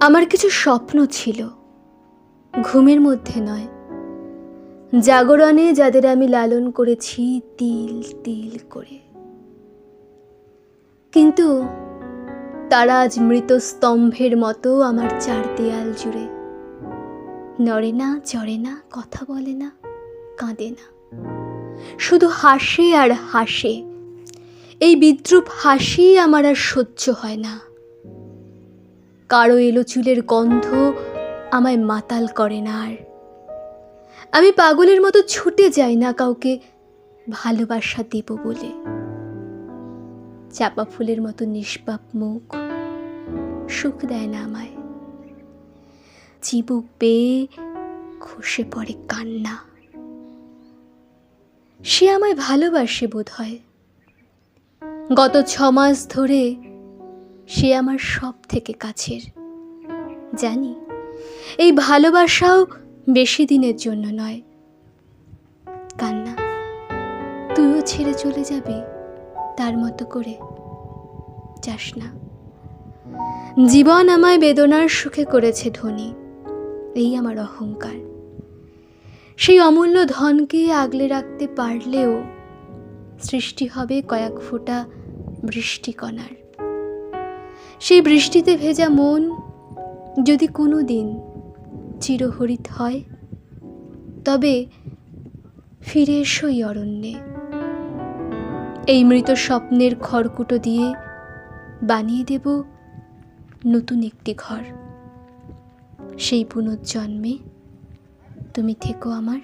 আমার কিছু স্বপ্ন ছিল। ঘুমের মধ্যে নয়। জাগরণে যাদের আমি লালন করেছি তিল তিল করে। কিন্তু তারা আজ মৃত স্তম্ভের মতো আমার চার দেয়াল জুড়ে। নড়ে না, চড়ে না, কথা বলে না, কাঁদে না। শুধু হাসে আর হাসে। এই বিদ্রুপ হাসি আমার আর সহ্য হয় না। কারও এলো চুলের গন্ধ আমায় মাতাল করে না আর। আমি পাগলের মতো ছুটে যাই না কাউকে ভালোবাসা দেব বলে। চাপা ফুলের মতো নিষ্পাপ মুখ সুখ দেয় না আমায়। চিবুক পেয়ে খসে পড়ে কান্না। সে আমায় ভালোবাসে বোধ হয় গত ছ মাস ধরে সে আমার সব থেকে কাছের। জানি, এই ভালোবাসাও বেশি দিনের জন্য নয়। কান্না, তুইও ছেড়ে চলে যাবি, তার মতো করে যাস না। জীবন আমায় বেদনার সুখে করেছে ধনী, এই আমার অহংকার। সেই অমূল্য ধনকে আগলে রাখতে পারলেও সৃষ্টি হবে কয়েক ফোঁটা বৃষ্টিকণার। সেই বৃষ্টিতে ভেজা মন যদি কোনো দিন চিরহরিত হয়, তবে ফিরে এসো এই অরণ্যে। এই মৃত স্বপ্নের খড়কুটো দিয়ে বানিয়ে দেব নতুন একটি ঘর। সেই পুনর্জন্মে তুমি থেকো আমার